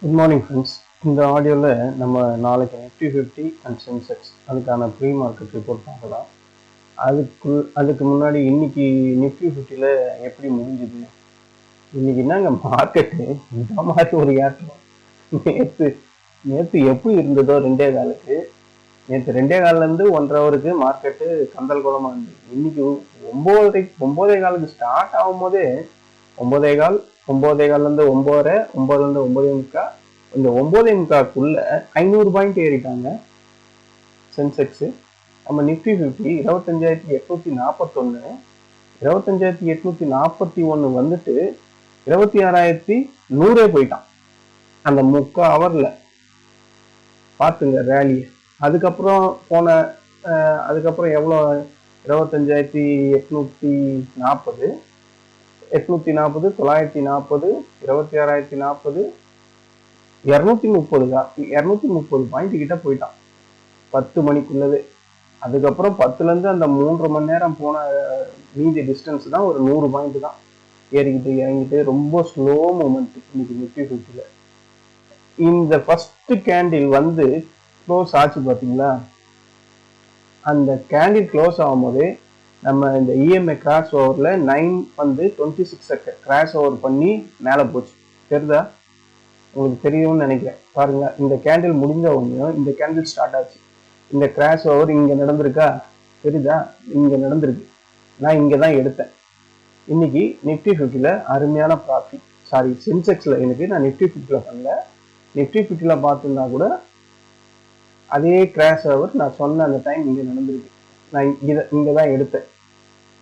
Good morning friends இந்த ஆடியோவில் நம்ம நாளைக்கு நிஃப்டி ஃபிஃப்டி அண்ட் சென்செக்ஸ் அதுக்கான ப்ரீ மார்க்கெட் ரிப்போர்ட் பார்க்கலாம். அதுக்கு அதுக்கு முன்னாடி இன்னைக்கு நிஃப்டி ஃபிஃப்டியில் எப்படி முடிஞ்சுது? இன்னைக்கு என்னங்க மார்க்கெட்டு இந்த மாதிரி ஒரு ஏற்றம். நேற்று நேற்று எப்படி இருந்ததோ ரெண்டே காலுக்கு. நேற்று ரெண்டே காலிலேருந்து ஒன்றரை ஹவருக்கு மார்க்கெட்டு கந்தல் குளமாக இருந்தது. இன்னைக்கு ஒம்போதரை ஒம்போதே காலுக்கு ஸ்டார்ட் ஆகும் போதே ஒம்போதே கால் ஒம்போதே கால்லேருந்து ஒம்போதரை ஒம்போதுலேருந்து ஒம்போதே முக்கால் இந்த ஒம்போதே முக்காக்குள்ள ஐநூறு பாயிண்ட் ஏறிட்டாங்க சென்செக்ஸு. நம்ம நிஃப்டி ஃபிஃப்டி இருபத்தஞ்சாயிரத்தி எட்நூற்றி நாற்பத்தொன்று இருபத்தஞ்சாயிரத்தி எட்நூற்றி நாற்பத்தி ஒன்று வந்துட்டு இருபத்தி ஆறாயிரத்தி நூறே போயிட்டான் அந்த முக்கால் ஹவரில் பார்த்துங்க ரேலி அதுக்கப்புறம் போன அதுக்கப்புறம் எவ்வளோ? இருபத்தஞ்சாயிரத்தி எட்நூற்றி நாற்பது. எட்நூற்றி நாற்பது தொள்ளாயிரத்தி நாற்பது இருபத்தி ஆறாயிரத்தி நாற்பது இரநூத்தி முப்பது இரநூத்தி முப்பது பாயிண்ட் கிட்ட போயிட்டான். பத்து மணிக்குள்ளது. அதுக்கப்புறம் பத்துலேருந்து அந்த மூன்று மணி நேரம் போன மீதி டிஸ்டன்ஸ் தான் ஒரு நூறு பாயிண்ட் தான். ஏறிக்கிட்டு இறங்கிட்டு ரொம்ப ஸ்லோ மூமெண்ட் இன்னைக்கு நிஃப்டி ஃபிஃப்டியில் இந்த ஃபர்ஸ்ட் கேண்டில் வந்து க்ளோஸ் ஆச்சு பார்த்தீங்களா அந்த கேண்டில் க்ளோஸ் ஆகும்போதே நம்ம இந்த இஎம்ஐ கிராஸ் ஓவரில் நைன் வந்து டுவெண்ட்டி சிக்ஸ் கிராஸ் ஓவர் பண்ணி மேலே போச்சு. தெரியுதா? உங்களுக்கு தெரியும்னு நினைக்கிறேன். பாருங்கள் இந்த கேண்டில் முடிஞ்ச உடனே இந்த கேண்டில் ஸ்டார்ட் ஆச்சு. இந்த கிராஸ் ஓவர் இங்கே நடந்திருக்கா? தெரியுதா? இங்கே நடந்திருக்கு. நான் இங்கே தான் எடுத்தேன். இன்னைக்கு நிஃப்டி ஃபிஃப்டியில் அருமையான ப்ராஃபிட் சாரி சென்செக்ஸில் எனக்கு நான் நிஃப்டி ஃபிஃப்டியில் பண்ணல. நிஃப்டி ஃபிஃப்டியில் பார்த்துருந்தா கூட அதே கிராஷ் ஓவர் நான் சொன்ன அந்த டைம் இங்கே நடந்திருக்கு. நான் இதை இங்கே தான் எடுத்தேன்.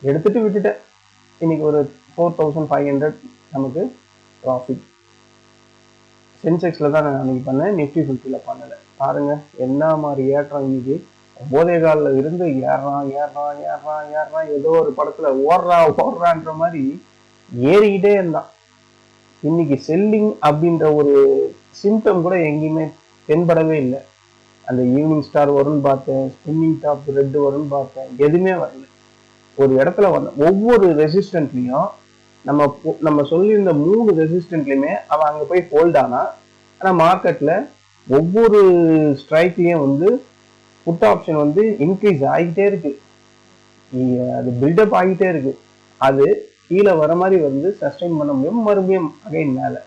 எடுத்துட்டு விட்டுட்டேன். இன்னைக்கு ஒரு ஃபோர் தௌசண்ட் ஃபைவ் ஹண்ட்ரட் நமக்கு ப்ராஃபிட் சென்செக்ஸில் தான் நான் அன்றைக்கி பண்ணேன். நிஃப்டி ஃபிஃப்டியில் பண்ணலை. பாருங்கள் என்ன மாதிரி ஏற்றம் இன்னைக்கு போதை காலில் இருந்து ஏறான் ஏறான் ஏறான் ஏறான் ஏதோ ஒரு படத்தில் ஓடுறா ஓடுறான்ற மாதிரி ஏறிக்கிட்டே இருந்தான். இன்னைக்கு செல்லிங் அப்படின்ற ஒரு சிம்டம் கூட எங்கேயுமே தென்படவே இல்லை. அந்த ஈவினிங் ஸ்டார் வரும்னு பார்த்தேன் ஸ்பின்னிங் டாப் ரெட் வரும்னு பார்த்தேன் எதுவுமே வரல. ஒரு இடத்துல வந்த ஒவ்வொரு ரெசிஸ்டன்ட்லையும் நம்ம நம்ம சொல்லியிருந்த மூணு ரெசிஸ்டன்ட்லையுமே அவன் அங்கே போய் ஹோல்ட் ஆனா ஆனால் மார்க்கெட்டில் ஒவ்வொரு ஸ்ட்ரைக்லேயும் வந்து புட் ஆப்ஷன் வந்து இன்க்ரீஸ் ஆகிட்டே இருக்கு. அது பில்டப் ஆகிட்டே இருக்கு. அது கீழே வர மாதிரி வந்து சஸ்டைன் பண்ண முடியும். மறுபடியும் அகைன் மேலே.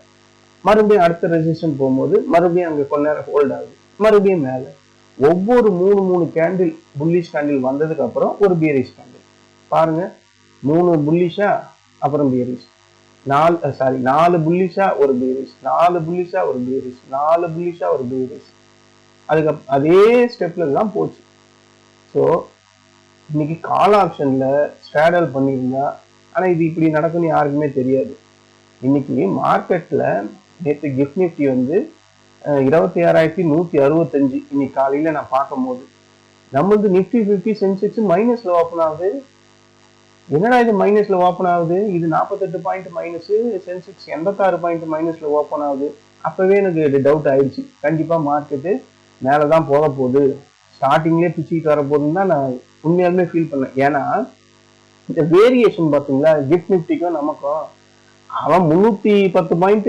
மறுபடியும் அடுத்த ரெசிஸ்டன்ட் போகும்போது மறுபடியும் அங்கே கொஞ்ச நேரம் ஹோல்ட் ஆகுது. மறுபடியும் மேலே. ஒவ்வொரு மூணு மூணு கேண்டில் புல்லிஷ் கேண்டில் வந்ததுக்கு அப்புறம் ஒரு பியரிஷ் கேண்டில் பாருங்க மூணு புல்லிஷா அப்புறம் பியரிஷ் நாலு சாரி நாலு புல்லிஷா ஒரு பியரிஷ் நாலு புல்லிஷா ஒரு பியரிஷ் நாலு புல்லிஷா ஒரு பியரிஷ் அதுக்கு அதே ஸ்டெப்ல தான் போச்சு. ஸோ இன்னைக்கு கால் ஆப்ஷன்ல ஸ்ட்ராடல் பண்ணியிருந்தா ஆனால் இது இப்படி நடக்கும்னு யாருக்குமே தெரியாது. இன்னைக்கு மார்க்கெட்ல நேற்று கிஃப்ட் நிஃப்டி வந்து இருபத்தி ஆறாயிரத்தி நூத்தி அறுபத்தஞ்சு இன்னைக்கு காலையில நான் பார்க்கும்போது. நம்மளது நிஃப்டி ஃபிஃப்டி சென்செக்ஸ் மைனஸ்ல ஓப்பன் ஆகுது. என்னடா இது மைனஸ்ல ஓப்பன் ஆகுது? இது நாற்பத்தெட்டு பாயிண்ட் மைனஸ் சென்செக்ஸ் எண்பத்தாறு பாயிண்ட் மைனஸ்ல ஓப்பன் ஆகுது. அப்பவே எனக்கு டவுட் ஆயிடுச்சு. கண்டிப்பா மார்க்கெட்டு மேலே தான் போக போகுது. ஸ்டார்டிங்லேயே பிச்சுக்கிட்டு வர போதுன்னு தான் நான் உண்மையாலுமே ஃபீல் பண்ணேன். ஏன்னா இந்த வேரியேஷன் பார்த்தீங்களா? கிஃப்ட் நிஃப்டிக்கும் நமக்கும் அவன் முந்நூற்றி பத்து பாயிண்ட்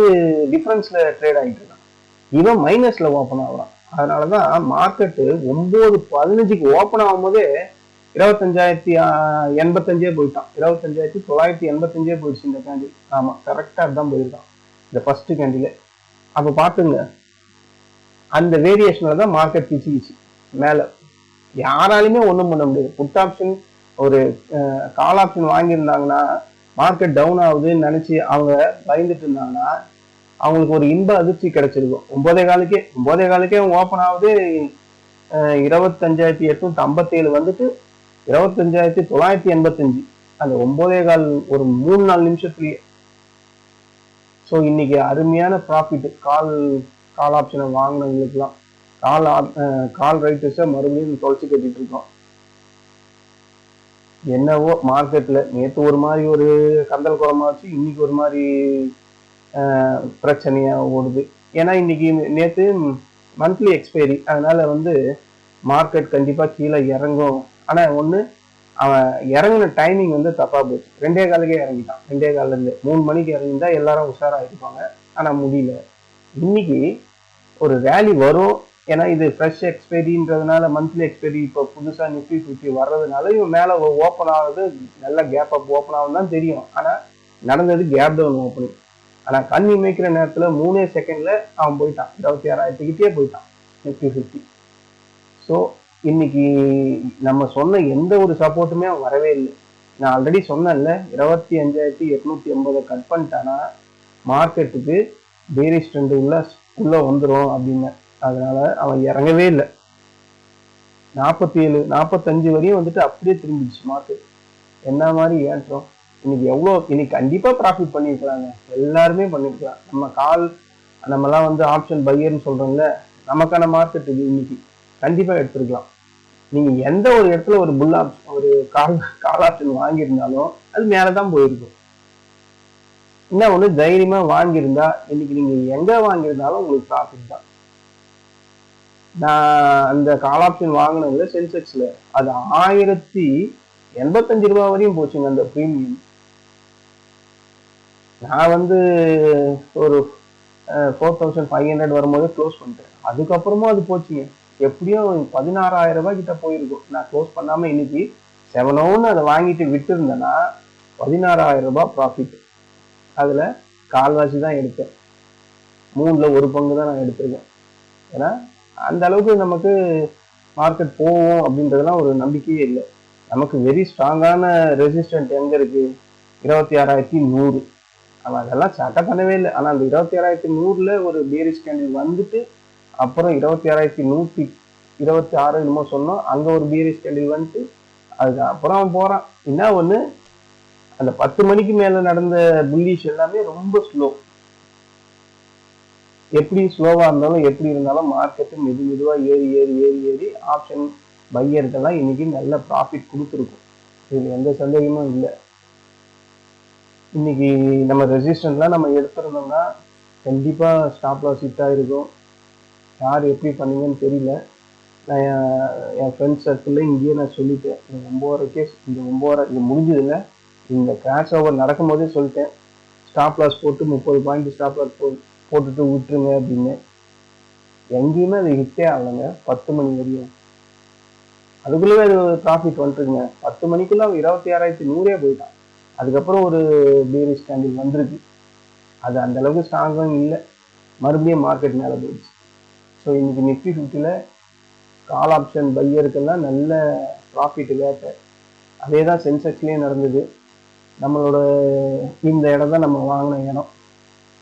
டிஃப்ரென்ஸில் ட்ரேட் ஆகிட்டு இருக்கான். இவன் மைனஸில் ஓப்பன் ஆகிறான். அதனால தான் மார்க்கெட்டு ஒம்பது பதினஞ்சுக்கு ஓப்பன் ஆகும்போதே இருபத்தஞ்சாயிரத்தி எண்பத்தஞ்சே போயிட்டான். இருபத்தஞ்சாயிரத்தி தொள்ளாயிரத்தி எண்பத்தஞ்சே போயிடுச்சு இந்த கேண்டில் ஆமாம் கரெக்டாக தான் போயிருக்கான். இந்த ஃபர்ஸ்ட் கேண்டில் அப்போ பார்த்துங்க. அந்த வேரியேஷனில் தான் மார்க்கெட் பிச்சுக்கிச்சு. மேலே. யாராலையுமே ஒன்றும் பண்ண முடியாது. புட் ஆப்ஷன் ஒரு கால் ஆப்ஷன் வாங்கியிருந்தாங்கன்னா மார்க்கெட் டவுன் ஆகுதுன்னு நினச்சி அவங்க பயந்துட்டு இருந்தாங்கன்னா அவங்களுக்கு ஒரு இன்ப அதிர்ச்சி கிடைச்சிருக்கும். ஒன்பதே காலுக்கே ஒன்பதே காலுக்கே ஓப்பன் ஆகுது. இருபத்தஞ்சாயிரத்தி எட்நூத்தி ஐம்பத்தேழு வந்துட்டு இருபத்தஞ்சாயிரத்தி தொள்ளாயிரத்தி எண்பத்தஞ்சு. அந்த ஒன்பதே கால் ஒரு மூணு நாலு நிமிஷத்துலயே. ஸோ இன்னைக்கு அருமையான ப்ராஃபிட் கால் கால் ஆப்ஷனை வாங்கினவங்களுக்குலாம் கால் ஆப்- கால் ரைட்டர்ஸை மறுபடியும் தொலைச்சி கட்டிட்டு இருக்கோம். என்னவோ மார்க்கெட்ல நேற்று ஒரு மாதிரி ஒரு கந்தல் குளமாச்சு இன்னைக்கு ஒரு மாதிரி பிரச்சனையாக ஓடுது. ஏன்னா இன்னைக்கு நேற்று மந்த்லி எக்ஸ்பைரி அதனால வந்து மார்க்கெட் கண்டிப்பாக கீழே இறங்கும். ஆனால் ஒன்று அவன் இறங்கின டைமிங் வந்து தப்பாக போச்சு. ரெண்டே காலுக்கே இறங்கிட்டான். ரெண்டே கால்ல மூணு மணிக்கு இறங்கியிருந்தா எல்லாரும் உஷாராக இருப்பாங்க ஆனால் முடியல. இன்னைக்கு ஒரு ரேலி வரும். ஏன்னா இது ஃப்ரெஷ் எக்ஸ்பைரின்றதுனால மந்த்லி எக்ஸ்பைரி இப்போ புதுசாக நிஃப்டி ஃபிஃப்டி வர்றதுனால இவன் மேலே ஓப்பன் ஆகுது நல்ல கேப் அப் ஓப்பன் ஆகும் தான் தெரியும். ஆனால் நடந்தது கேப் டவுன் ஓப்பனிங் ஆனால் கண் இமைக்கிற நேரத்தில் மூணே செகண்டில் அவன் போயிட்டான். இருபத்தி ஆறாயிரத்துக்கிட்டே போயிட்டான். நிஃப்டி ஃபிஃப்டி ஸோ இன்னைக்கு நம்ம சொன்ன எந்த ஒரு சப்போர்ட்டுமே அவன் வரவே இல்லை. நான் ஆல்ரெடி சொன்னேன்ல இருபத்தி அஞ்சாயிரத்தி எட்நூத்தி எண்பதை கட் பண்ணிட்டானா மார்க்கெட்டுக்கு பேரிஸ் ட்ரெண்டு உள்ள உள்ளே வந்துடும் அப்படின்னு அதனால அவன் இறங்கவே இல்லை. நாற்பத்தி ஏழு நாற்பத்தஞ்சு வரையும் வந்துட்டு அப்படியே திரும்பிடுச்சு மார்க்கெட் என்ன மாதிரி ஏற்றம் இன்னைக்கு எவ்வளோ இன்னைக்கு கண்டிப்பாக ப்ராஃபிட் பண்ணியிருக்கலாங்க எல்லாருமே பண்ணியிருக்கலாம் நம்ம கால் நம்மலாம் வந்து ஆப்ஷன் பையர்னு சொல்கிறோம்ல நமக்கான மார்க்கெட் இது இன்னைக்கு. கண்டிப்பாக எடுத்துருக்கலாம். நீங்கள் எந்த ஒரு இடத்துல ஒரு புல் ஆப்ஷன் ஒரு கால் கால் ஆப்ஷன் வாங்கியிருந்தாலும் அது மேலே தான் போயிருக்கும். என்ன ஒன்று தைரியமாக வாங்கியிருந்தா இன்னைக்கு நீங்கள் எங்கே வாங்கியிருந்தாலும் உங்களுக்கு ப்ராஃபிட் தான். நான் அந்த கால் ஆப்ஷன் வாங்கினதுல சென்செக்ஸில் அது ஆயிரத்தி எண்பத்தஞ்சு ரூபா வரையும் போச்சுங்க அந்த ப்ரீமியம் நான் வந்து ஒரு ஃபோர் தௌசண்ட் ஃபைவ் ஹண்ட்ரட் வரும்போது க்ளோஸ் பண்ணிட்டேன். அதுக்கப்புறமா அது போச்சுங்க. எப்படியும் பதினாறாயிரம் ரூபாய் கிட்ட போயிருக்கும். நான் க்ளோஸ் பண்ணாமல் இன்னைக்கு செவன் ஓன்னு oh அதை வாங்கிட்டு விட்டுருந்தேன்னா பதினாறாயிரம் ரூபாய் ப்ராஃபிட் அதில் கால்வாசி தான் எடுத்தேன். மூணில் ஒரு பங்கு தான் நான் எடுத்திருக்கேன். ஏன்னா அந்த அளவுக்கு நமக்கு மார்க்கெட் போகும் அப்படின்றதுலாம் ஒரு நம்பிக்கையே இல்லை. நமக்கு வெரி ஸ்ட்ராங்கான ரெசிஸ்டன்ட் எங்கே இருக்குது இருபத்தி ஆறாயிரத்தி நூறு. அவன் அதெல்லாம் சட்டை பண்ணவே இல்லை. ஆனால் அந்த இருபத்தி ஆறாயிரத்தி நூறில் ஒரு பேரிஸ் கேண்டில் வந்துட்டு அப்புறம் இருபத்தி ஆறாயிரத்தி நூற்றி இருபத்தி ஆறு என்னமோ சொன்னோம். அங்கே ஒரு பீரிஸ் கேண்டில் வந்துட்டு அதுக்கு அப்புறம் அவன் போகிறான் என்ன ஒன்று அந்த பத்து மணிக்கு மேலே நடந்த புல்லிஷ் எல்லாமே ரொம்ப ஸ்லோ எப்படி ஸ்லோவாக இருந்தாலும் எப்படி இருந்தாலும் மார்க்கெட்டு மெது மெதுவாக ஏறி ஏறி ஏறி ஏறி ஆப்ஷன் பையருக்கெல்லாம் இன்னைக்கு நல்ல ப்ராஃபிட் கொடுத்துருக்கும். இது எந்த சந்தேகமும் இல்லை. இன்னைக்கு நம்ம ரெசிஸ்டன்ட்லாம் நம்ம எடுத்துருந்தோம்னா கண்டிப்பாக ஸ்டாப் லாஸ் ஹிட்டாக இருக்கும் யார் எப்படி பண்ணீங்கன்னு தெரியல. நான் என் என் ஃப்ரெண்ட்ஸ் சர்க்கிளில் இங்கேயே நான் சொல்லிட்டேன். இந்த ஒம்போரை கேஸ் இந்த ஒம்போரை இது முடிஞ்சதில்ல இந்த கிராஷ் ஓவர் நடக்கும்போதே சொல்லிட்டேன். ஸ்டாப் லாஸ் போட்டு முப்பது பாயிண்ட் ஸ்டாப் லாஸ் போ போட்டுட்டு விட்டுருங்க அப்படின்னு. எங்கேயுமே அது ஹிட்டே ஆகலைங்க. பத்து மணி வரையும். அதுக்குள்ளவே அது ப்ராஃபிட் வந்துட்டுருங்க பத்து மணிக்குள்ளே அவன் இருபத்தி ஆறாயிரத்தி நூறே போயிட்டான். அதுக்கப்புறம் ஒரு பீரிஷ் கேண்டில் வந்திருக்கு. அது அந்த அளவுக்கு ஸ்ட்ராங்கும் இல்லை. மறுபடியும் மார்க்கெட் மேலே போயிடுச்சு. ஸோ இன்றைக்கி நிஃப்டி ஃபிஃப்டியில் கால் ஆப்ஷன் பையருக்கெல்லாம் நல்ல ப்ராஃபிட் வேட்டை அதே தான் சென்செக்ஸ்லேயும் நடந்தது. நம்மளோட இந்த இடம் தான் நம்ம வாங்கின இடம்.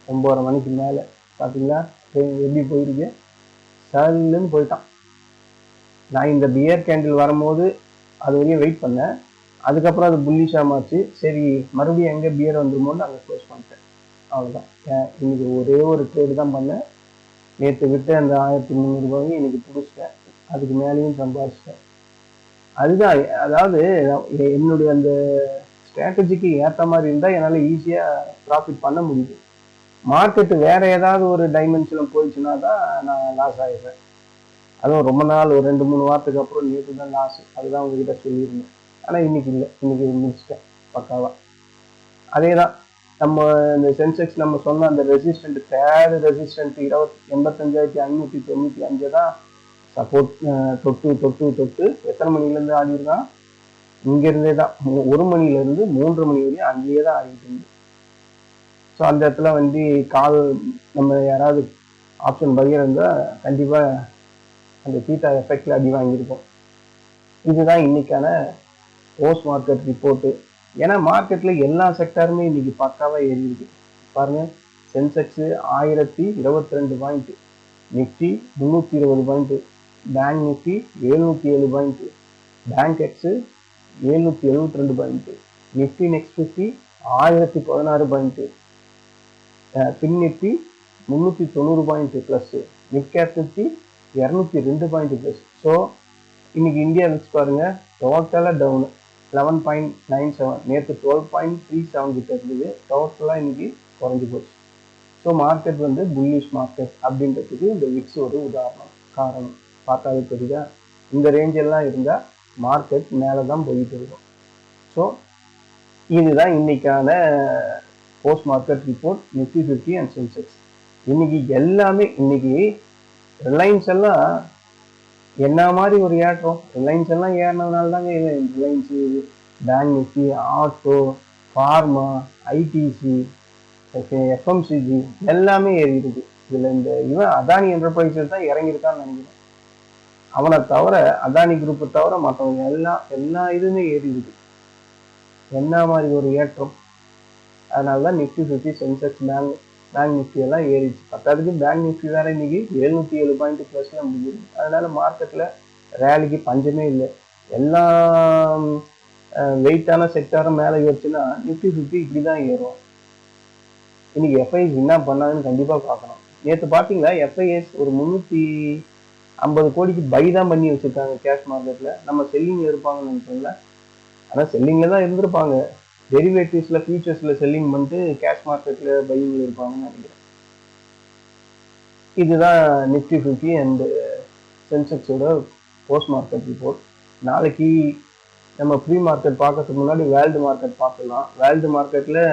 ஒம்பதரை மணிக்கு மேலே. பார்த்தீங்களா எப்படி போயிருக்கு? சல்லுன்னு போயிட்டான். நான் இந்த பியர் கேண்டில் வரும்போது அது வரையும் வெயிட் பண்ணேன். அதுக்கப்புறம் அது புல்லிஷாக மாச்சு சரி மறுபடியும் எங்கே பியர் வந்துருமோன்னு அங்கே க்ளோஸ் பண்ணிட்டேன் அவ்வளோதான் இன்னைக்கு ஒரே ஒரு ட்ரேடு தான் பண்ணேன். நேற்று விட்டு அந்த ஆயிரத்தி முந்நூறுபாயும் இன்னைக்கு பிடிச்சிட்டேன். அதுக்கு மேலேயும் சம்பாதிச்சிட்டேன். அதுதான் அதாவது என்னுடைய அந்த ஸ்ட்ராட்டஜிக்கு ஏற்ற மாதிரி இருந்தால் என்னால் ஈஸியாக ப்ராஃபிட் பண்ண முடியுது மார்க்கெட்டு வேற ஏதாவது ஒரு டைமென்ஷனில் போயிடுச்சுன்னா தான் நான் லாஸ் ஆகிடுறேன் அதுவும் ரொம்ப நாள் ஒரு ரெண்டு மூணு வாரத்துக்கு அப்புறம் நேற்று தான் லாஸ் அதுதான் உங்ககிட்ட சொல்லியிருந்தேன். ஆனால் இன்னைக்கு இல்லை. இன்னைக்கு முடிச்சிட்டேன் பக்காவாக அதே தான் நம்ம இந்த சென்செக்ஸ் நம்ம சொன்ன அந்த ரெசிஸ்டன்ட் தேர்ட் ரெசிஸ்டன்ட் இருபத்தி எண்பத்தஞ்சாயிரத்தி ஐநூற்றி தொண்ணூற்றி அஞ்சு தான் சப்போர்ட் தொட்டு தொட்டு தொட்டு எத்தனை மணிலேருந்து ஆடி இங்கேருந்தே தான் ஒரு மணிலேருந்து மூன்று மணி வரையும் அங்கேயே தான் ஆடிட்டு இருந்து ஸோ அந்த இடத்துல வந்து கால் நம்ம யாராவது ஆப்ஷன் பையர் இருந்தால் கண்டிப்பாக அந்த தீட்டா எஃபெக்டில் அடி வாங்கியிருக்கோம் இதுதான் இன்னைக்கான போஸ்ட் மார்க்கெட் ரிப்போர்ட்டு ஏன்னா மார்க்கெட்டில் எல்லா செக்டாருமே இன்னைக்கு பக்காவாக ஏறி இருக்கு பாருங்க சென்செக்ஸு ஆயிரத்தி இருபத்தி ரெண்டு பாயிண்ட்டு நிஃப்டி முந்நூற்றி இருபது பாயிண்ட்டு பேங்க் நிஃப்டி எழுநூற்றி ஏழு பாயிண்ட்டு பேங்க் எக்ஸு எழுநூற்றி எழுபத்தி ரெண்டு பாயிண்ட்டு நிஃப்டி நெக்ஸ்ட் ஃபிஃப்டி ஆயிரத்தி பதினாறு பாயிண்ட்டு பின் நிஃப்டி முந்நூற்றி தொண்ணூறு point plus mid cap Nifty இரநூத்தி ரெண்டு பாயிண்ட் ப்ளஸ் ஸோ இன்னைக்கு இந்தியா வச்சு பாருங்கள் டோட்டலாக down eleven point nine seven நேற்று டுவெல் பாயிண்ட் த்ரீ செவன் கிட்ட இருந்தது. டோட்டலாக இன்னைக்கு குறைஞ்சி போச்சு. ஸோ மார்க்கெட் வந்து புல்லிஷ் மார்க்கெட் அப்படின்றதுக்கு இந்த விக்ஸ் ஒரு உதாரணம் காரணம். பார்த்தாலே தெரியுதா? இந்த ரேஞ்ச் எல்லாம் இருந்தால் மார்க்கெட் மேலே தான் போயிட்டு இருக்கும். ஸோ இதுதான் இன்றைக்கான post market report Nifty fifty and Sensex இன்னைக்கு எல்லாமே இன்னைக்கு ரிலையன்ஸ் எல்லாம் என்ன மாதிரி ஒரு ஏற்றம்? ரிலையன்ஸ் எல்லாம் ஏறினதுனால தாங்க Reliance bank Nifty auto pharma ITC FMCG எல்லாமே ஏறிடுது இதில் இந்த இவன் அதானி என்டர்பிரைசஸ் தான் இறங்கியிருக்கான்னு நினைக்கிறேன். அவனை தவிர அதானி குரூப்பை தவிர மற்றவங்க எல்லாம் எல்லா இதுவுமே ஏறிடுது என்ன மாதிரி ஒரு ஏற்றம்? அதனால தான் Nifty fifty Sensex bank bank Nifty எல்லாம் ஏறிச்சு பத்தாவதுக்கு பேங்க் நிஃப்டி வேற இன்னைக்கு எழுநூத்தி ஏழு பாயிண்ட் ப்ளஸ்ல முடியுது. அதனால மார்க்கெட்ல ரேலிக்கு பஞ்சமே இல்லை. எல்லா வெயிட்டான செக்டாரும் மேலே ஏறிச்சுன்னா நிஃப்டி ஃபிஃப்டி இப்படி தான் ஏறும். இன்னைக்கு எஃப்ஐஎஸ் என்ன பண்ணாங்கன்னு கண்டிப்பாக பார்க்கணும். நேற்று பார்த்தீங்களா? எஃப்ஐஎஸ் ஒரு முந்நூற்றி ஐம்பது கோடிக்கு பை தான் பண்ணி வச்சிருக்காங்க கேஷ் மார்க்கெட்டில் நம்ம செல்லிங் இருப்பாங்கன்னு நினைக்கிறோம்ல ஆனால் செல்லிங்கில் தான் இருந்திருப்பாங்க. டெரிவேட்டிவ்ஸில் ஃபியூச்சர்ஸில் செல்லிங் பண்ணிட்டு கேஷ் மார்க்கெட்டில் பையிங்கில் இருப்பாங்கன்னு நினைக்கிறேன். இதுதான் நிஃப்டி ஃபிஃப்டி அண்டு சென்செக்ஸோட போஸ்ட் மார்க்கெட் ரிப்போர்ட் நாளைக்கு நம்ம ப்ரீ மார்க்கெட் பார்க்கறதுக்கு முன்னாடி வேர்ல்டு மார்க்கெட் பார்த்துக்கலாம் வேர்ல்டு மார்க்கெட்டில்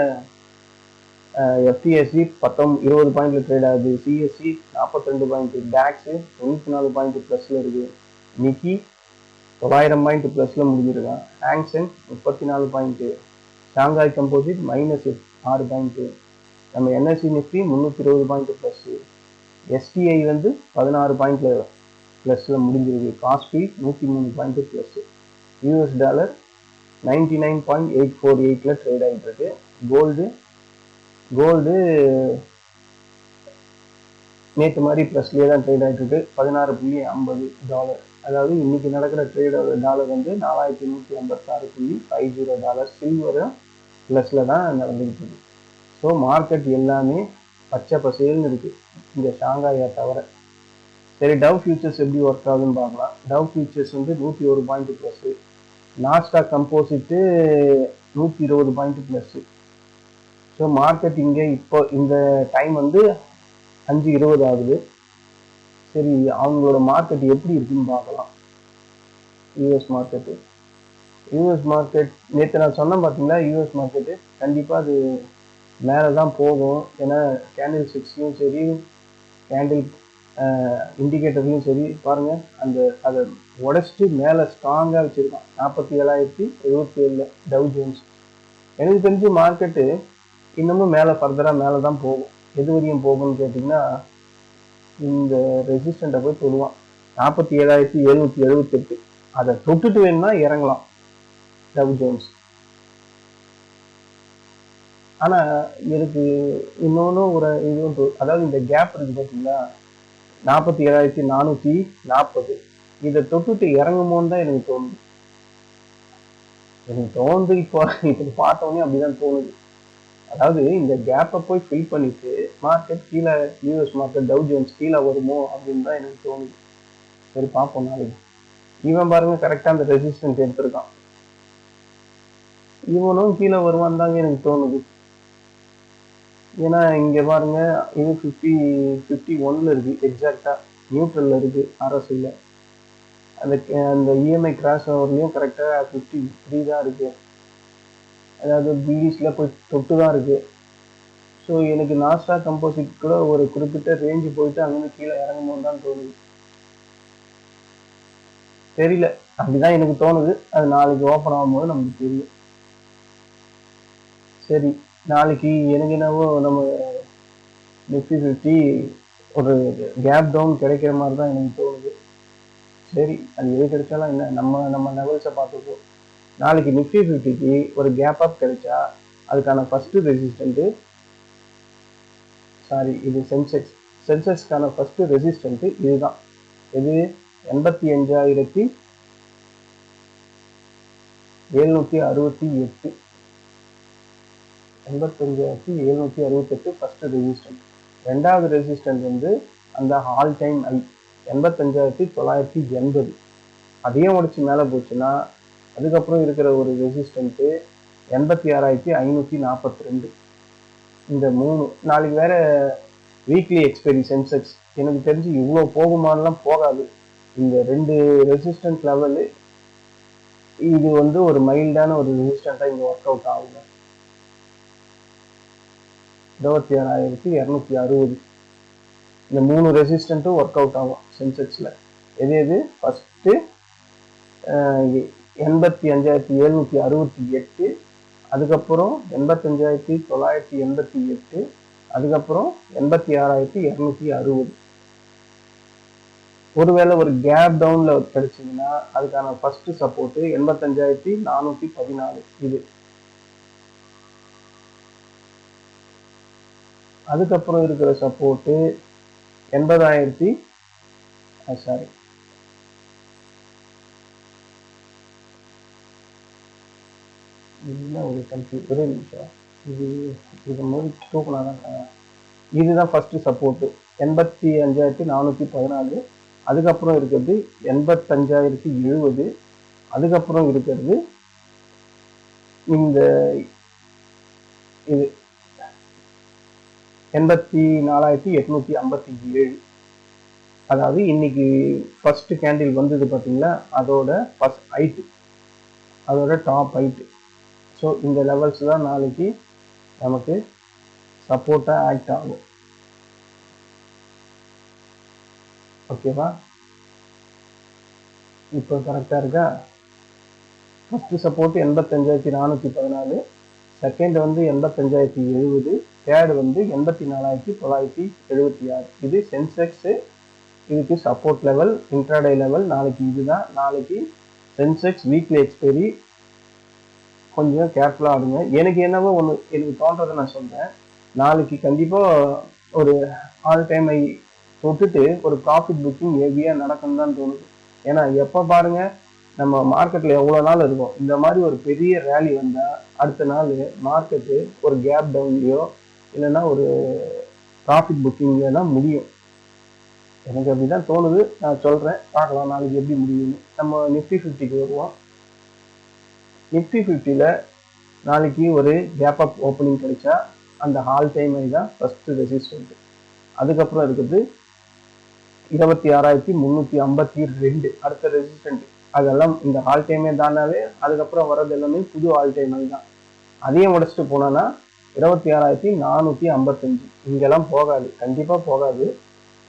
எஃப்டிஎஸ்சி பத்தொம் இருபது பாயிண்ட்ல ட்ரேட் ஆகுது. சிஎஸ்சி நாற்பத்தெண்டு பாயிண்ட் டேக்ஸு தொண்ணூற்றி நாலு பாயிண்ட் ப்ளஸில் இருக்குது நிக்கி தொள்ளாயிரம் பாயிண்ட் ப்ளஸில் முடிஞ்சிருக்கான். ஹேங்ஸன் முப்பத்தி நாலு பாயிண்ட்டு ஷாங்காய் கம்போசிட் மைனஸ் ஆறு பாயிண்ட்டு நம்ம என்எஸ்சி நிஃப்டி முந்நூற்றி இருபது பாயிண்ட் ப்ளஸ்ஸு எஸ்டிஐ வந்து பதினாறு பாயிண்ட்ல ப்ளஸில் முடிஞ்சிருக்கு. காஸ்பி நூற்றி மூணு point plus US dollar ninety nine point eight four எயிட்டில் ட்ரேட் ஆகிட்டு இருக்கு. கோல்டு கோல்டு நேற்று மாதிரி ப்ளஸ்லேயே தான் ட்ரேட் ஆகிட்டு இருக்கு. பதினாறு புள்ளி ஐம்பது டாலர் அதாவது இன்னைக்கு நடக்கிற ட்ரேடோட டாலர் வந்து நாலாயிரத்தி நூற்றி ஐம்பத்தாறு புள்ளி ஃபைவ் ஜீரோ டாலர் சில்வரும் ப்ளஸில் தான் நடந்துகிட்டு இருக்கு. ஸோ மார்க்கெட் எல்லாமே பச்சை பசேல்னு இருக்குது இங்கே ஷாங்காயை தவிர. சரி டவ் ஃபியூச்சர்ஸ் எப்படி ஒர்க் ஆகுதுன்னு பார்க்கலாம். டவ் ஃபியூச்சர்ஸ் வந்து நூற்றி ஒரு பாயிண்ட் ப்ளஸ்ஸு நாஸ்டாக் கம்போசிட்டு நூற்றி இருபது பாயிண்ட் ப்ளஸ்ஸு ஸோ மார்க்கெட் இங்கே இப்போ இந்த டைம் வந்து அஞ்சு இருபது ஆகுது. சரி அவங்களோட மார்க்கெட் எப்படி இருக்குன்னு பார்க்கலாம். யூஎஸ் மார்க்கெட்டு யூஎஸ் மார்க்கெட் நேற்று நான் சொன்னேன் பார்த்தீங்களா யூஎஸ் மார்க்கெட்டு கண்டிப்பாக அது மேலே தான் போகும். ஏன்னா கேண்டில் சிக்ஸ்லையும் சரி கேண்டில் இண்டிகேட்டர்லையும் சரி பாருங்கள் அந்த அதை உடச்சிட்டு மேலே ஸ்ட்ராங்காக வச்சுருக்கான். நாற்பத்தி ஏழாயிரத்தி எழுபத்தி ஏழில் டவு ஜோன்ஸ் எனக்கு தெரிஞ்சு மார்க்கெட்டு இன்னமும் மேலே ஃபர்தராக மேலே தான் போகும். எது வரையும் போகும்னு கேட்டிங்கன்னா இந்த ரெசிஸ்டண்ட்டை போய் தொடுவான். நாற்பத்தி ஏழாயிரத்தி எழுநூற்றி எழுபத்தெட்டு அதை தொட்டுட்டு வேணும்னா இறங்கலாம் டவு ஜோன்ஸ். ஆனால் எனக்கு இன்னொன்று ஒரு இதுவும் அதாவது இந்த கேப் இருக்கு பார்த்தீங்கன்னா நாற்பத்தி ஏழாயிரத்தி நானூற்றி நாற்பது. இதை தொட்டுட்டு இறங்குமோன்னு தான் எனக்கு தோணுது. எனக்கு தோணுது இப்போ இப்போ பார்த்தோன்னே அப்படிதான் தோணுது. அதாவது இந்த கேப்பை போய் ஃபில் பண்ணிட்டு மார்க்கெட் கீழே யூஎஸ் மார்க்கெட் டவு ஜோன்ஸ் கீழே வருமோ அப்படின்னு தான் எனக்கு தோணுது. சரி பார்ப்போம் நாளைக்கு. இவன் பாருங்க கரெக்டாக அந்த ரெசிஸ்டன்ஸ் எடுத்திருக்கான். இவனும் கீழே வருவான் தாங்க எனக்கு தோணுது. ஏன்னா இங்கே பாருங்க இது ஃபிஃப்டி ஃபிஃப்டி ஒன்ல இருக்கு எக்ஸாக்டாக நியூட்ரலில் இருக்கு ஆர்எஸ்ஐல அந்த அந்த இஎம்ஐ கிராஸ் ஓவர்லையும் கரெக்டாக ஃபிஃப்டி த்ரீ தான் இருக்குது அதாவது பிடிஸ்ல போய் தொட்டு தான் இருக்குது ஸோ எனக்கு நாஸ்டா கம்போசிட் கூட ஒரு குறிப்பிட்ட ரேஞ்சு போயிட்டு அங்கே கீழே இறங்குமோன்னு தான் தோணுது. தெரியல. அப்படிதான் எனக்கு தோணுது. அது நாளைக்கு ஓப்பன் ஆகும்போது நமக்கு தெரியும். சரி நாளைக்கு எனக்கு என்னவோ நம்ம நிஃப்டி ஃபிஃப்டி ஒரு கேப் டவுன் கிடைக்கிற மாதிரி தான் எனக்கு தோணுது. சரி அது எது கிடைச்சாலும் என்ன? நம்ம நம்ம லெவல்ஸை பார்த்துப்போம் நாளைக்கு நிஃப்டி ஃபிஃப்டிக்கு ஒரு கேப் அப் கிடைச்சா அதுக்கான ஃபஸ்ட்டு ரெசிஸ்டண்ட்டு சாரி இது சென்செக்ஸ் சென்செக்ஸ்க்கான ஃபஸ்ட்டு ரெசிஸ்டண்ட்டு இதுதான். இது எண்பத்தி அஞ்சாயிரத்தி எழுநூற்றி அறுபத்தி எட்டு. எண்பத்தஞ்சாயிரத்தி எழுநூற்றி அறுபத்தெட்டு ஃபர்ஸ்ட் ரெசிஸ்டன்ட் ரெண்டாவது ரெசிஸ்டன்ட் வந்து அந்த ஆல் டைம் ஐ எண்பத்தஞ்சாயிரத்தி தொள்ளாயிரத்தி எண்பது. அதையும் உடைச்சு மேலே போச்சுன்னா அதுக்கப்புறம் இருக்கிற ஒரு ரெசிஸ்டன்ட்டு எண்பத்தி ஆறாயிரத்தி ஐநூற்றி நாற்பத்தி ரெண்டு. இந்த மூணு நாளைக்கு வேற வீக்லி எக்ஸ்பைரி சென்செக்ஸ் எனக்கு தெரிஞ்சு இவ்வளோ போகுமானலாம் போகாது. இந்த ரெண்டு ரெசிஸ்டன்ட் லெவலு இது வந்து ஒரு மைல்டான ஒரு ரெசிஸ்டண்ட்டாக இங்கே ஒர்க் அவுட் ஆகுங்க இருபத்தி ஏழாயிரத்தி இரநூத்தி அறுபது. இந்த மூணு ரெசிஸ்டண்ட்டும் ஒர்க் அவுட் ஆகும் சென்செக்ஸில் எது எது? ஃபஸ்ட்டு எண்பத்தி அஞ்சாயிரத்தி எழுநூற்றி அறுபத்தி எட்டு அதுக்கப்புறம் எண்பத்தஞ்சாயிரத்தி தொள்ளாயிரத்தி எண்பத்தி எட்டு அதுக்கப்புறம் எண்பத்தி ஆறாயிரத்தி இரநூத்தி அறுபது. ஒருவேளை ஒரு கேப் டவுன்ல கிடைச்சிங்கன்னா அதுக்கான ஃபர்ஸ்ட் சப்போர்ட் எண்பத்தஞ்சாயிரத்தி நானூத்தி பதினாலு. இது. அதுக்கப்புறம் இருக்கிற சப்போர்ட்டு எண்பதாயிரத்தி சாரி என்ன ஒரு கன்ஃபியூ ஒரே நிமிஷம் இது இது மாதிரி தூக்கினாதான் இதுதான் ஃபர்ஸ்ட் சப்போர்ட்டு எண்பத்தி அஞ்சாயிரத்தி நானூற்றி பதினாலு அதுக்கப்புறம் இருக்கிறது எண்பத்தஞ்சாயிரத்தி எழுபது அதுக்கப்புறம் இருக்கிறது இந்த இது எண்பத்தி நாலாயிரத்தி எட்நூத்தி ஐம்பத்தி ஏழு. அதாவது இன்னைக்கு ஃபர்ஸ்ட் கேண்டில் வந்தது பார்த்தீங்களா அதோட ஃபர்ஸ்ட் ஹைட்டு அதோட டாப் ஹைட்டு ஸோ இந்த லெவல்ஸ் தான் நாளைக்கு நமக்கு சப்போர்ட்டாக ஆக்ட் ஆகும். ஓகேவா இப்போ கரெக்டாக இருக்கா? ஃபஸ்ட்டு சப்போர்ட் எண்பத்தஞ்சாயிரத்தி நானூற்றி பதினாலு செகண்ட் வந்து எண்பத்தஞ்சாயிரத்தி எழுபது தேர்டு வந்து எண்பத்தி நாலாயிரத்தி தொள்ளாயிரத்தி எழுபத்தி ஆறு. இது சென்செக்ஸு இதுக்கு சப்போர்ட் லெவல் இன்ட்ராடே லெவல் நாளைக்கு இதுதான். நாளைக்கு சென்செக்ஸ் வீக்லி எக்ஸ்பைரி கொஞ்சம் கேர்ஃபுல்லாக ஆடுங்க எனக்கு என்னவோ ஒன்று எனக்கு தோன்றதை நான் சொல்கிறேன் நாளைக்கு கண்டிப்பாக ஒரு ஆல் டைம் ஐ தொட்டுட்டு ஒரு ப்ராஃபிட் புக்கிங் ஹெவியாக நடக்கும் தான் தோணுது. ஏன்னா எப்போ பாருங்க நம்ம மார்க்கெட்டில் எவ்வளோ நாள் இருக்கும். இந்த மாதிரி ஒரு பெரிய ரேலி வந்தால் அடுத்த நாள் மார்க்கெட்டு ஒரு கேப் டவுன்லையோ இல்லைன்னா ஒரு ப்ராஃபிட் புக்கிங்லேயோ தான் முடியும். எனக்கு அப்படி தான் தோணுது. நான் சொல்கிறேன் பார்க்கலாம் நாளைக்கு எப்படி முடியும்னு. நம்ம நிஃப்டி ஃபிஃப்டிக்கு வருவோம். நிஃப்டி ஃபிஃப்டியில் நாளைக்கு ஒரு கேப் அப் ஓப்பனிங் கிடைச்சா அந்த ஹால் டைம் தான் ஃபஸ்ட்டு ரெசிஸ்டன்ட் அதுக்கப்புறம் இருக்குது இருபத்தி ஆறாயிரத்தி முந்நூற்றி ஐம்பத்தி ரெண்டு. அடுத்த ரெசிஸ்டன்ட் அதெல்லாம் இந்த ஆல் டைமே தானாவே அதுக்கப்புறம் வர்றது எல்லாமே புது ஆல் டைம் தான். அதையும் உடச்சிட்டு போனோன்னா இருபத்தி ஆறாயிரத்தி நானூற்றி ஐம்பத்தஞ்சு இங்கெல்லாம் போகாது கண்டிப்பாக போகாது.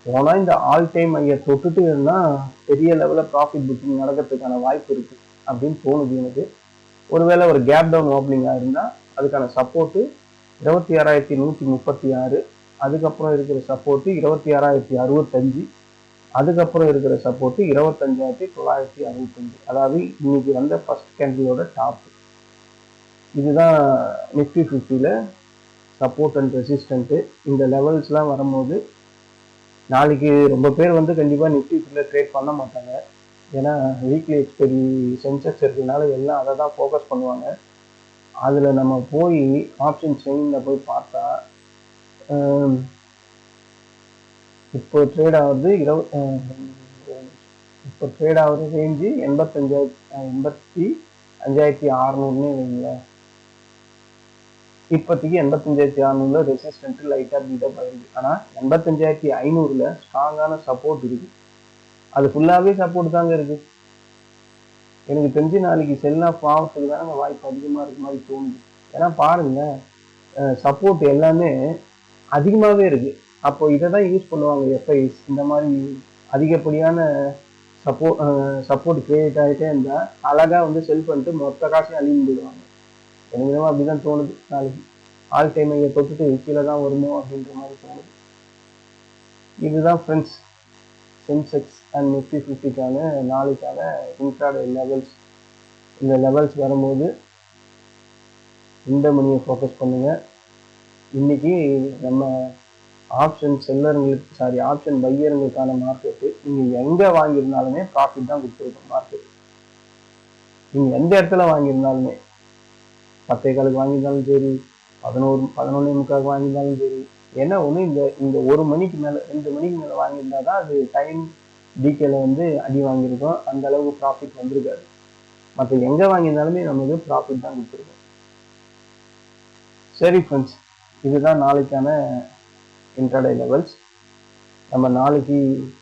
போனால் இந்த ஆல் டைம் ஐயை தொட்டுட்டு இருந்தால் பெரிய லெவலில் ப்ராஃபிட் புக்கிங் நடக்கிறதுக்கான வாய்ப்பு இருக்குது அப்படின்னு தோணுது எனக்கு. ஒருவேளை ஒரு கேப் டவுன் ஓப்பனிங்காக இருந்தால் அதுக்கான சப்போர்ட்டு இருபத்தி ஆறாயிரத்தி நூற்றி முப்பத்தி ஆறு அதுக்கப்புறம் இருக்கிற சப்போர்ட்டு இருபத்தி ஆறாயிரத்தி அறுபத்தஞ்சு அதுக்கப்புறம் இருக்கிற சப்போர்ட்டு இருபத்தஞ்சாயிரத்தி தொள்ளாயிரத்தி அறுபத்தஞ்சு. அதாவது இன்னைக்கு வந்த ஃபர்ஸ்ட் கேண்டிலோட டாப் இதுதான் நிஃப்டி ஃபிஃப்டியில் சப்போர்ட் அண்ட் ரெசிஸ்டண்ட்டு இந்த லெவல்ஸ்லாம் வரும்போது நாளைக்கு ரொம்ப பேர் வந்து கண்டிப்பாக நிஃப்டி ஃபிஃப்டியில் ட்ரேட் பண்ண மாட்டாங்க. ஏன்னா வீக்லி எக்ஸ்பெரி சென்சஸ் இருக்கிறதுனால எல்லாம் அதை தான் ஃபோக்கஸ் பண்ணுவாங்க. அதில் நம்ம போய் ஆப்ஷன் செயினில் போய் பார்த்தா இப்போ ட்ரேட் ஆகுது இருப இப்போ ட்ரேட் ஆகுது ரேஞ்சு எண்பத்தஞ்சாயிரத்தி எண்பத்தி அஞ்சாயிரத்தி அறநூறுனே வைங்களேன் இப்போதைக்கு எண்பத்தஞ்சாயிரத்தி அறநூறுல ரெசிஸ்டன்ட்டு லைட்டாக பீட்டப் ஆகிருக்கு ஆனால் எண்பத்தஞ்சாயிரத்தி ஐநூறுல ஸ்ட்ராங்கான சப்போர்ட் இருக்குது அது ஃபுல்லாகவே சப்போர்ட் தாங்க இருக்கு. எனக்கு தெரிஞ்சு நாளைக்கு செல் ஆஃப் ஆகிறதுக்கு தானே வாய்ப்பு அதிகமாக இருக்க மாதிரி தோணுது. ஏன்னா பாருங்க சப்போர்ட் எல்லாமே அதிகமாகவே இருக்கு. அப்போ இதை தான் யூஸ் பண்ணுவாங்க எஃப்ஐஸ் இந்த மாதிரி அதிகப்படியான சப்போர்ட் சப்போர்ட் கிரியேட் ஆகிட்டே இருந்தால் அழகாக வந்து செல் பண்ணிட்டு மொத்த காசையும் அழிந்து போயிடுவாங்க எனக்கு என்னமோ அப்படி தான் தோணுது நாளைக்கு. ஆல் டைம் இங்கே தொட்டுட்டு கீழே தான் வருமோ அப்படின்ற மாதிரி தோணுது. இதுதான் ஃப்ரெண்ட்ஸ் சென்செக்ஸ் அண்ட் நிஃப்டி ஃபிஃப்டிக்கான நாளைக்கான இன்ட்ராடே லெவல்ஸ் இந்த லெவல்ஸ் வரும்போது இந்த மணியை ஃபோக்கஸ் பண்ணுங்கள் இன்னைக்கு நம்ம ஆப்ஷன் செல்லருங்களுக்கு சாரி ஆப்ஷன் பையருங்களுக்கான மார்க்கெட்டு நீங்கள் எங்கே வாங்கியிருந்தாலுமே ப்ராஃபிட் தான் கொடுத்துருக்கோம் மார்க்கெட் நீங்கள் எந்த இடத்துல வாங்கியிருந்தாலுமே பத்தே காலுக்கு வாங்கியிருந்தாலும் சரி பதினோரு பதினொன்னே முக்காலுக்கு வாங்கியிருந்தாலும் சரி ஏன்னா ஒன்று இந்த இந்த ஒரு மணிக்கு மேலே ரெண்டு மணிக்கு மேலே வாங்கியிருந்தா தான் அது டைம் டிகேல வந்து அடி வாங்கியிருக்கோம். அந்த அளவுக்கு ப்ராஃபிட் வந்திருக்காது. மற்ற எங்கே வாங்கியிருந்தாலுமே நமக்கு ப்ராஃபிட் தான் கொடுத்துருக்கோம். சரி ஃப்ரெண்ட்ஸ் இதுதான் நாளைக்கான இன்டர்டே லெவல்ஸ் நம்ம நாளைக்கு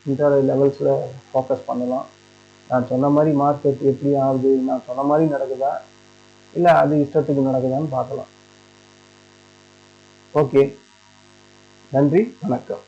இன்டர்டே லெவல்ஸில் ஃபோக்கஸ் பண்ணலாம். நான் சொன்ன மாதிரி மார்க்கெட் எப்படி ஆகுது? நான் சொன்ன மாதிரி நடக்குதா? இல்லை அது இஷ்டத்துக்கு நடக்குதான்னு பார்க்கலாம். ஓகே நன்றி வணக்கம்.